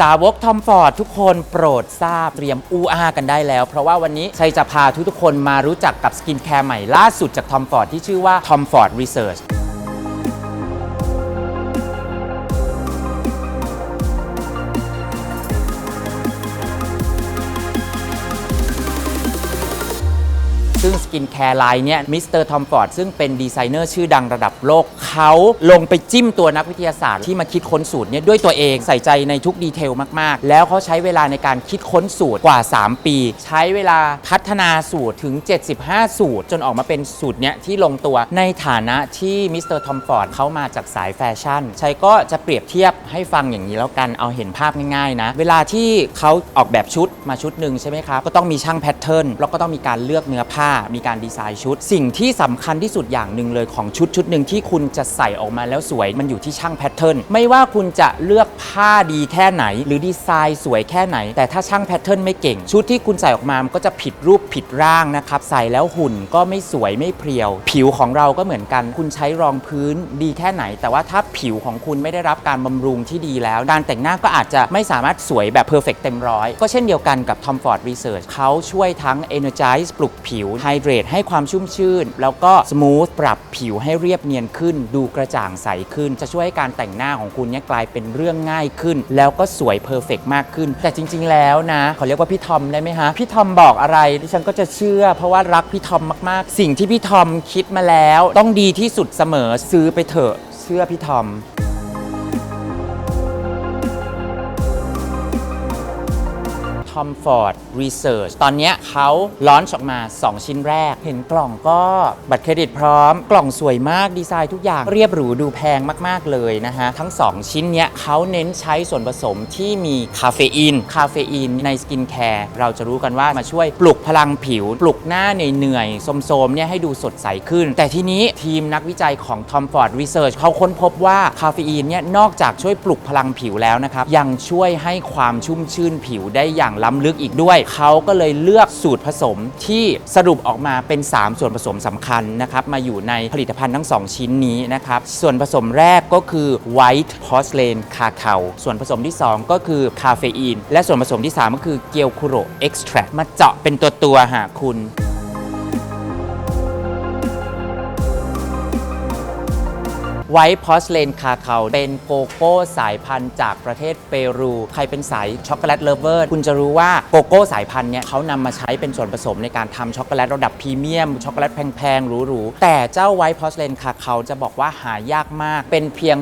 สาวกทอมฟอร์ดทุกคนโปรดทราบเตรียมอูอากันได้แล้ว เพราะว่าวันนี้ชัยจะพาทุกๆคนมารู้จักกับสกินแคร์ใหม่ล่าสุดจากทอมฟอร์ดที่ชื่อว่าทอมฟอร์ดรีเสิร์ช ซึ่งสกินแคร์ไลน์เนี่ยมิสเตอร์ทอมฟอร์ดซึ่งเป็นดีไซเนอร์ชื่อดังระดับโลกเขาลงไปจิ้มตัวนักวิทยาศาสตร์ที่มาคิดค้นสูตรเนี่ยด้วยตัวเองใส่ใจในทุกดีเทลมาก ๆ แล้วเขาใช้เวลาในการคิดค้นสูตรกว่า 3 ปี ใช้เวลาพัฒนาสูตรถึง 75 สูตร จนออกมาเป็นสูตรเนี้ยที่ลงตัวในฐานะที่มิสเตอร์ทอมฟอร์ดเขามาจากสายแฟชั่นชัยก็จะเปรียบเทียบให้ฟังอย่างนี้แล้วกันเอาเห็นภาพง่ายๆนะ เวลาที่เขาออกแบบชุดมาชุดหนึ่งใช่ไหมครับก็ต้องมีช่างแพทเทิร์นแล้วก็ต้องมีการเลือกเนื้อผ้ามีการดีไซน์ชุด สิ่งที่สำคัญที่สุดอย่างหนึ่งเลยของชุดชุดหนึ่งที่คุณจะใส่ออกมาแล้วสวยมันอยู่ที่ช่างแพทเทิร์นไม่ว่าคุณจะเลือกผ้าดีแค่ไหน หรือดีไซน์สวยแค่ไหน แต่ถ้าช่างแพทเทิร์นไม่เก่ง ชุดที่คุณใส่ออกมามันก็จะผิดรูปผิดร่างนะครับใส่แล้วหุ่นก็ไม่สวยไม่เพรียว ผิวของเราก็เหมือนกัน คุณใช้รองพื้นดีแค่ไหน แต่ว่าถ้าผิวของคุณไม่ได้รับการบำรุงที่ดีแล้ว การแต่งหน้าก็อาจจะไม่สามารถสวยแบบเพอร์เฟกเต็มร้อยก็เช่นเดียวกันกับ Tom Ford Research เขาช่วยทั้ง Energize ปลุกผิว Hydrate ให้ความชุ่มชื่น แล้วก็ Smooth ปรับผิวให้เรียบเนียนขึ้น ดูกระจ่างใสขึ้น จะช่วยให้การแต่งหน้าของคุณเนี่ยกลายเป็นเรื่องง่ายขึ้น แล้วก็สวยเพอร์เฟกมากขึ้น แต่จริง ๆ แล้วนะเขาเรียกว่าพี่ทอมได้ไหมฮะ พี่ทอมบอกอะไรดิฉันก็จะเชื่อ เพราะว่ารักพี่ทอมมากๆ สิ่งที่พี่ทอมคิดมาแล้ว ต้องดีที่สุดเสมอซื้อไปเถอะเชื่อพี่ทอม Tom Ford Research ตอนนี้เขาล้อนออกมา 2 ชิ้นแรก เห็นกล่องก็บัตรเครดิตพร้อม กล่องสวยมากดีไซน์ทุกอย่างเรียบหรูดูแพงมาก ๆ เลยนะฮะ ทั้ง 2 ชิ้นเนี้ยเขาเน้นใช้ส่วนผสมที่มีคาเฟอีน คาเฟอีนในสกินแคร์เราจะรู้กันว่ามาช่วยปลุกพลังผิว ปลุกหน้าเหนื่อยๆโสมๆเนี่ยให้ดูสดใสขึ้น แต่ทีนี้ทีมนักวิจัยของ Tom Ford Research เขาค้นพบว่าคาเฟอีนเนี่ยนอกจากช่วยปลุกพลังผิวแล้วนะครับยังช่วยให้ความชุ่มชื่นผิวได้อย่างล้ำลึกอีกด้วย เขาก็เลยเลือกสูตรผสมที่สรุปออกมาเป็น 3 ส่วนผสมสำคัญนะครับมาอยู่ในผลิตภัณฑ์ทั้ง 2 ชิ้นนี้นะครับส่วนผสมแรกก็คือ white porcelain cacao ส่วนผสมที่ 2 ก็คือคาเฟอีนและส่วนผสมที่ 3 ก็คือเกียวคุโร extract มาเจาะเป็นตัวตัวหาคุณ ไวท์พอสเลนคาเคาเป็นโกโก้สายพันธุ์จากประเทศเปรู ใครเป็นสายช็อกโกแลตเลเวอร์คุณจะรู้ว่าโกโก้สายพันธุ์เนี่ยเขานำมาใช้เป็นส่วนผสมในการทำช็อกโกแลตระดับพรีเมียม ช็อกโกแลตแพงๆหรูๆแต่เจ้าไวท์พอสเลนคาเคาจะบอกว่าหายากมาก เป็นเพียง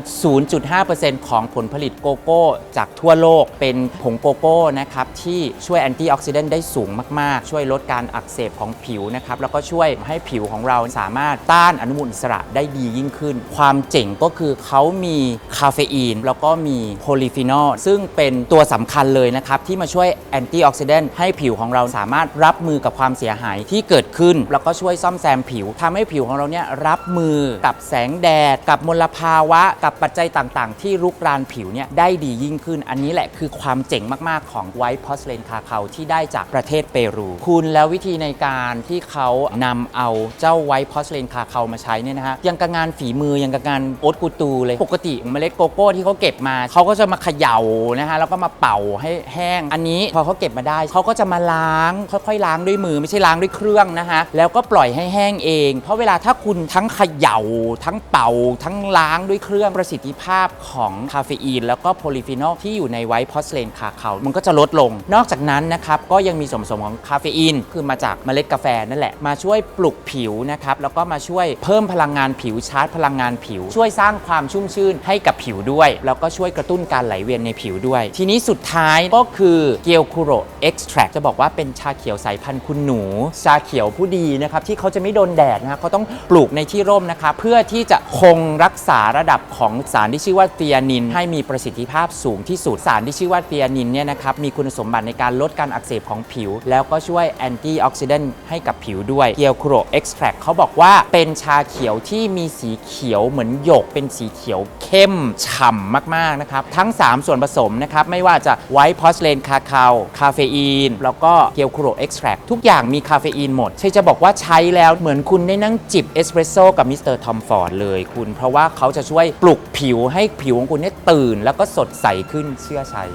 0.5%ของผลผลิตโกโก้จากทั่วโลกเป็นผงโกโก้นะครับที่ช่วยแอนตี้ออกซิเดนต์ได้สูงมากๆ ช่วยลดการอักเสบของผิวนะครับแล้วก็ช่วยให้ผิวของเราสามารถต้านอนุมูลอิสระได้ดียิ่งขึ้น ความเจ๋งก็คือเขามีคาเฟอีน แล้วก็มีโพลีฟีนอลซึ่งเป็นตัวสำคัญเลยนะครับ ที่มาช่วยแอนตี้ออกซิเดนต์ให้ผิวของเราสามารถรับมือกับความเสียหายที่เกิดขึ้น แล้วก็ช่วยซ่อมแซมผิวทำให้ผิวของเราเนี่ยรับมือกับแสงแดด กับมลภาวะ กับปัจจัยต่างๆ ที่รุกรานผิวเนี่ยได้ดียิ่งขึ้น อันนี้แหละคือความเจ๋งมากๆของไวท์พอสเลนคาเคาที่ได้จากประเทศเปรู คุณแล้ววิธีในการที่เขานำเอาเจ้าไวท์พอสเลนคาเคามาใช้เนี่ยนะฮะยังกับงานฝีมือยังกับงานโอ๊ตกูตูเลย ปกติเมล็ดโกโก้ที่เขาเก็บมา เขาก็จะมาเขย่านะฮะแล้วก็มาเป่าให้แห้ง อันนี้พอเขาเก็บมาได้ เขาก็จะมาล้างค่อยๆล้างด้วยมือไม่ใช่ล้างด้วยเครื่องนะฮะแล้วก็ปล่อยให้แห้งเอง เพราะเวลาถ้าคุณทั้งเขย่า ทั้งเป่า ทั้งล้างด้วยเครื่องประสิทธิภาพของคาเฟอีน แล้วก็โพลีฟีนอลที่อยู่ในไวท์พอสเลนคาคามันก็จะลดลง นอกจากนั้นนะครับก็ยังมีส่วนผสมของคาเฟอีนคือมาจากเมล็ดกาแฟนั่นแหละมาช่วยปลุกผิวนะครับแล้วก็มาช่วยเพิ่มพลังงานผิวชาร์จพลังงานผิวช่วยยสร้างความชุ่มชื่นให้กับผิวด้วย แล้วก็ช่วยกระตุ้นการไหลเวียนในผิวด้วย ทีนี้สุดท้ายก็คือเกียวคุโรเอ็กซ์แทรจะบอกว่าเป็นชาเขียวสายพันธุ์คุณหนู ชาเขียวผู้ดีนะครับที่เขาจะไม่โดนแดดนะครับเขาต้องปลูกในที่ร่มนะครับเพื่อที่จะคงรักษาระดับของสารที่ชื่อว่าเตียนิน ให้มีประสิทธิภาพสูงที่สุดสารที่ชื่อว่าเตียนินเนี่ยนะครับมีคุณสมบัติในการลดการอักเสบของผิว แล้วก็ช่วยแอนตี้ออกซิเดนต์ให้กับผิวด้วยเกียวคุโรเอ็กซ์แทรเขาบอกว่าเป็นชาเขียวที่มีสีเขียวเหมือนหยกเป็นสีเขียวเข้มฉ่ำมากๆนะครับทั้ง 3 ส่วนผสมนะครับไม่ว่าจะไวท์พอสเลนคาคาคาเฟอีนแล้วก็เกียวคูโรเอ็กซ์แทรทุกอย่างมีคาเฟอีนหมดใช่จะบอกว่าใช้แล้วเหมือนคุณได้นั่งจิบเอสเปรสโซ่กับมิสเตอร์ทอมฟอร์ดเลยคุณ เพราะว่าเขาจะช่วยปลุกผิวให้ผิวของคุณเนี่ยตื่น แล้วก็สดใสขึ้นเชื่อชัย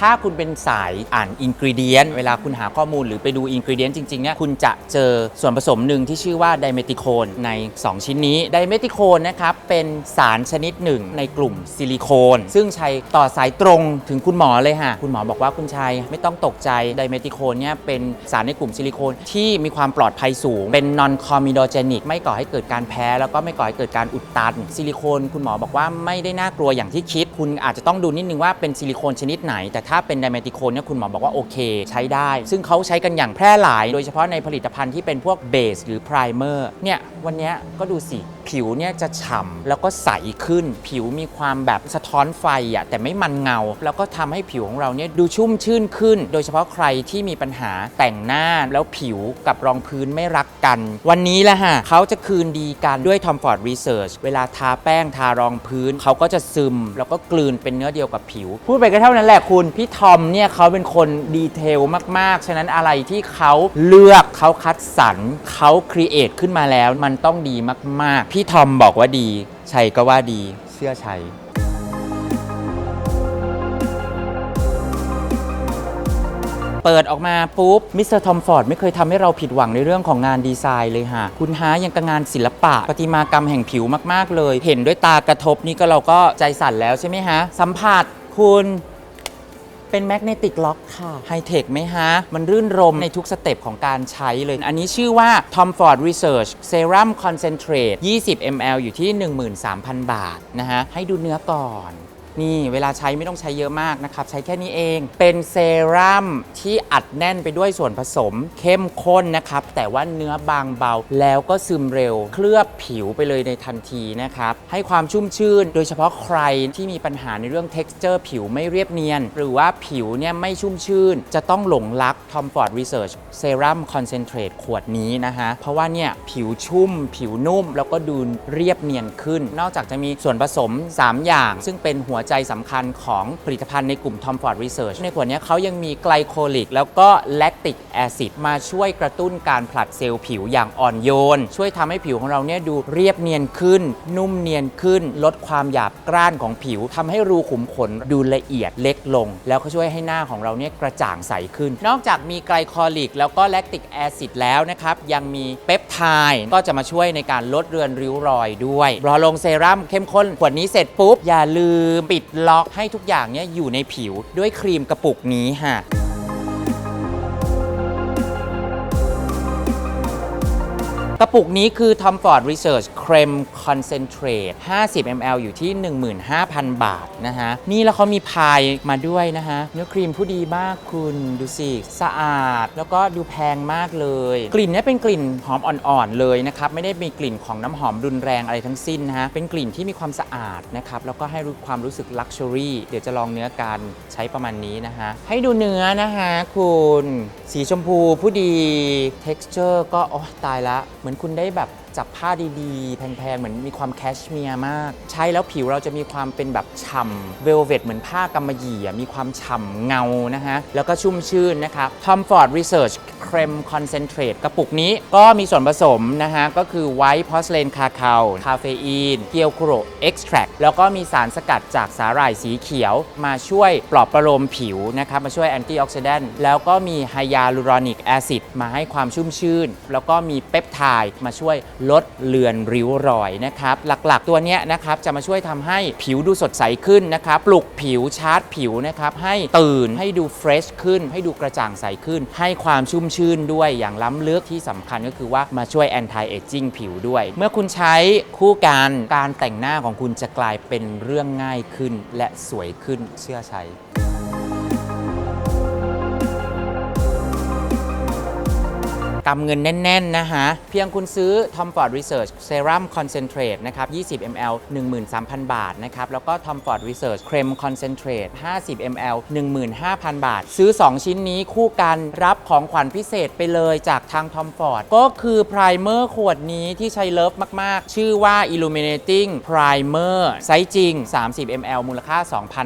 ถ้าคุณเป็นสายอ่านอินกริเดียนเวลาคุณหาข้อมูลหรือไปดูอินกริเดียนจริงๆเนี่ยคุณจะเจอส่วนผสมหนึ่งที่ชื่อว่าไดเมติโคนใน 2 ชิ้นนี้ไดเมติโคนนะครับเป็นสารชนิดหนึ่งในกลุ่มซิลิโคน ซึ่งใช้ต่อสายตรงถึงคุณหมอเลยค่ะ คุณหมอบอกว่าคุณชัยไม่ต้องตกใจไดเมติโคนเนี่ยเป็นสารในกลุ่มซิลิโคนที่มีความปลอดภัยสูง เป็นนอนคอมิโดเจนิกไม่ก่อให้เกิดการแพ้ แล้วก็ไม่ก่อให้เกิดการอุดตันซิลิโคน คุณหมอบอกว่าไม่ได้น่ากลัวอย่างที่คิด คุณอาจจะต้องดูนิดนึงว่าเป็นซิลิโคนชนิดไหนแต่ถ้าเป็นไดเมติโคนเนี่ยคุณหมอบอกว่าโอเค ใช้ได้ ซึ่งเขาใช้กันอย่างแพร่หลาย โดยเฉพาะในผลิตภัณฑ์ที่เป็นพวกเบสหรือไพรเมอร์เนี่ยวันนี้ก็ดูสิ ผิวเนี่ยจะฉ่ำแล้วก็ใสขึ้น ผิวมีความแบบสะท้อนไฟอะแต่ไม่มันเงา แล้วก็ทำให้ผิวของเราเนี่ยดูชุ่มชื่นขึ้น โดยเฉพาะใครที่มีปัญหาแต่งหน้าแล้วผิวกับรองพื้นไม่รักกัน วันนี้แหละฮะเขาจะคืนดีกันด้วย Tom Ford Research เวลาทาแป้งทารองพื้นเขาก็จะซึม แล้วก็กลืนเป็นเนื้อเดียวกับผิว พูดไปก็เท่านั้นแหละคุณ พี่ทอมเนี่ยเขาเป็นคนดีเทลมากๆ ฉะนั้นอะไรที่เขาเลือกเขาคัดสรรเขาครีเอทขึ้นมาแล้วมันต้องดีมากๆพี่ทอมบอกว่าดีชัยก็ว่าดีเชื่อชัยเปิดออกมาปุ๊บมิสเตอร์ทอมฟอร์ดไม่เคยทำให้เราผิดหวังในเรื่องของงานดีไซน์เลยฮะคุณฮายังกับงานศิลปะประติมากรรมแห่งผิวมาก ๆ เลย เห็นด้วยตากระทบนี่ก็เราก็ใจสั่นแล้วใช่ไหมฮะ สัมผัสคุณ เป็นแมกเนติกล็อกค่ะไฮเทคไหมฮะ มันรื่นรมในทุกสเต็ปของการใช้เลย อันนี้ชื่อว่า Tom Ford Research Serum Concentrate 20 ml อยู่ที่ 13,000 บาทนะฮะ ให้ดูเนื้อก่อน นี่เวลาใช้ไม่ต้องใช้เยอะมากนะครับ ใช้แค่นี้เอง เป็นเซรั่มที่อัดแน่นไปด้วยส่วนผสมเข้มข้นนะครับ แต่ว่าเนื้อบางเบาแล้วก็ซึมเร็ว เคลือบผิวไปเลยในทันทีนะครับ ให้ความชุ่มชื่น โดยเฉพาะใครที่มีปัญหาในเรื่อง texture ผิวไม่เรียบเนียน หรือว่าผิวเนี่ยไม่ชุ่มชื่น จะต้องหลงรัก Tom Ford Research Serum Concentrate ขวดนี้นะฮะ เพราะว่าเนี่ยผิวชุ่ม ผิวนุ่ม แล้วก็ดูเรียบเนียนขึ้น นอกจากจะมีส่วนผสม 3 อย่าง ซึ่งเป็นหัวใจสำคัญของผลิตภัณฑ์ในกลุ่ม Tom Ford Research ในขวดนี้เขายังมีไกลโคลิก แล้วก็แลคติกแอซิดมาช่วยกระตุ้นการผลัดเซลล์ผิวอย่างอ่อนโยน ช่วยทำให้ผิวของเราเนี่ยดูเรียบเนียนขึ้น นุ่มเนียนขึ้น ลดความหยาบกร้านของผิวทำให้รูขุมขนดูละเอียดเล็กลง แล้วก็ช่วยให้หน้าของเราเนี่ยกระจ่างใสขึ้น นอกจากมีไกลโคลิก แล้วก็แลคติกแอซิดแล้วนะครับยังมีเปปไทด์ก็จะมาช่วยในการลดเรือนริ้วรอยด้วยรอลงเซรั่มเข้มข้นขวดนี้เสร็จปุ๊บอย่าลืมปิิดล็อกให้ทุกอย่างเนี่ยอยู่ในผิวด้วยครีมกระปุกนี้ค่ะ กระปุกนี้คือ Tom Ford Research Cream Concentrate 50 ml อยู่ที่ 15,000 บาทนะฮะ นี่แล้วเขามีพายมาด้วยนะฮะ เนื้อครีมผู้ดีมากคุณดูสิ สะอาด แล้วก็ดูแพงมากเลย กลิ่นนี้เป็นกลิ่นหอมอ่อนๆเลยนะครับ ไม่ได้มีกลิ่นของน้ำหอมรุนแรงอะไรทั้งสิ้นนะฮะ เป็นกลิ่นที่มีความสะอาดนะครับ แล้วก็ให้รู้ความรู้สึกลักชัวรี่เดี๋ยวจะลองเนื้อกันใช้ประมาณนี้นะฮะ ให้ดูเนื้อนะฮะคุณ สีชมพูผู้ดี texture ก็โอ้ตายละมือนคุณได้แบบจับผ้าดีๆ แพงๆ เหมือนมีความแคชเมียร์มาก ใช้แล้วผิวเราจะมีความเป็นแบบฉ่ำเวลเวตเหมือนผ้ากำมะหยี่อะมีความฉ่ำเงานะฮะ แล้วก็ชุ่มชื่นนะครับ Tom Ford Research Creme Concentrate กระปุกนี้ก็มีส่วนผสมนะฮะ ก็คือไวท์พอสเลนคาคาคาเฟอีน เกียวโครเอ็กซ์แทรแล้วก็มีสารสกัดจากสาหร่ายสีเขียว มาช่วยปลอบประโลมผิวนะครับ มาช่วยแอนตี้ออกซิแดนต์แล้วก็มีไฮยาลูรอนิกแอซิดมาให้ความชุ่มชื่น แล้วก็มีเปปไทด์มาช่วยลดเลือนริ้วรอยนะครับ หลักๆ ตัวนี้นะครับจะมาช่วยทำให้ผิวดูสดใสขึ้นนะครับปลุกผิวชาร์จผิวนะครับให้ตื่นให้ดูเฟรชขึ้น ให้ดูกระจ่างใสขึ้น ให้ความชุ่มชื่นด้วยอย่างล้ำลึกที่สำคัญก็คือว่ามาช่วยแอนตี้เอจจิ้งผิวด้วย เมื่อคุณใช้คู่กันการแต่งหน้าของคุณจะกลายเป็นเรื่องง่ายขึ้นและสวยขึ้นเชื่อใช้ กำเงินแน่น ๆ นะฮะเพียงคุณซื้อ Tom Ford Research Serum Concentrate นะครับ 20 ml 13,000 บาทนะครับ แล้วก็ Tom Ford Research Creme Concentrate 50 ml 15,000 บาท ซื้อ 2 ชิ้นนี้คู่กันรับของขวัญพิเศษไปเลยจากทาง Tom Ford ก็คือไพรเมอร์ขวดนี้ที่ใช้เลิฟมาก ๆ ชื่อว่า Illuminating Primer ไซส์จริง 30 ml มูลค่า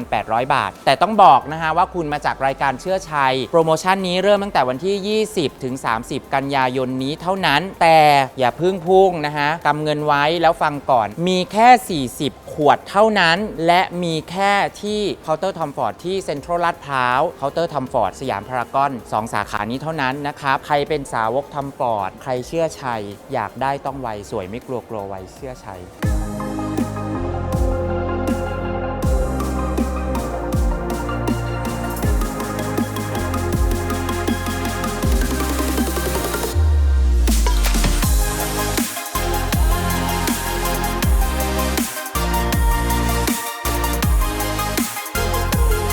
2,800 บาท แต่ต้องบอกนะฮะว่าคุณมาจากรายการเชื่อชัย โปรโมชั่นนี้เริ่มตั้งแต่วันที่ 20 ถึง 30 กันยายนนี้เท่านั้นแต่อย่าเพึ่งพุ่งนะฮะกำเงินไว้แล้วฟังก่อน มีแค่ 40 ขวดเท่านั้น และมีแค่ที่เคาน์เตอร์ทอมฟอร์ดที่เซ็นทรัลลาดพร้าวเคาน์เตอร์ทอมฟอร์ดสยามพารากอนสองสาขานี้เท่านั้นนะครับใครเป็นสาวกทอมฟอร์ดใครเชื่อชัย อยากได้ต้องไวสวยไม่กลัวกลัวไวเชื่อชัย